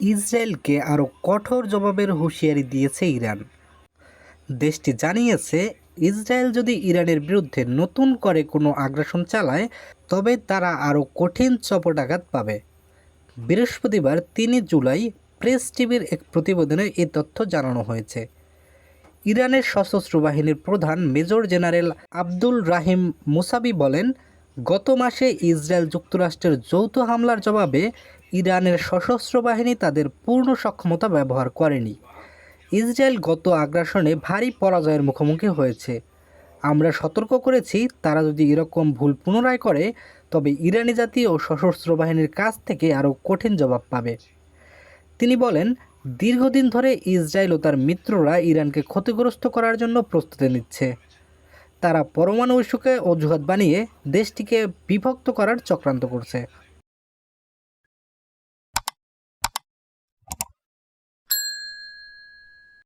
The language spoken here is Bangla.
ইসরায়েলকে আরও কঠোর জবাবের হুঁশিয়ারি দিয়েছে ইরান। দেশটি জানিয়েছে, ইসরায়েল যদি ইরানের বিরুদ্ধে নতুন করে কোনো আগ্রাসন চালায়, তবে তারা আরও কঠিন চপটাঘাত পাবে। বৃহস্পতিবার তিন জুলাই প্রেস টিভির এক প্রতিবেদনে এ তথ্য জানানো হয়েছে। ইরানের সশস্ত্র বাহিনীর প্রধান major general Abdul Rahim Mousavi বলেন গত মাসে ইসরায়েল যুক্তরাষ্ট্রের যৌথ হামলার জবাবে ইরানের সশস্ত্র বাহিনী তাদের পূর্ণ সক্ষমতা ব্যবহার করেনি। ইসরায়েল গত আগ্রাসনে ভারী পরাজয়ের মুখোমুখি হয়েছে। আমরা সতর্ক করেছি, তারা যদি এরকম ভুল পুনরায় করে, তবে ইরানি জাতি ও সশস্ত্র বাহিনীর কাছ থেকে আরও কঠিন জবাব পাবে। তিনি বলেন, দীর্ঘদিন ধরে ইসরায়েল ও তার মিত্ররা ইরানকে ক্ষতিগ্রস্ত করার জন্য প্রস্তুতি নিচ্ছে। তারা পরমাণু ইস্যুকে অজুহাত বানিয়ে দেশটিকে বিভক্ত করার চক্রান্ত করছে।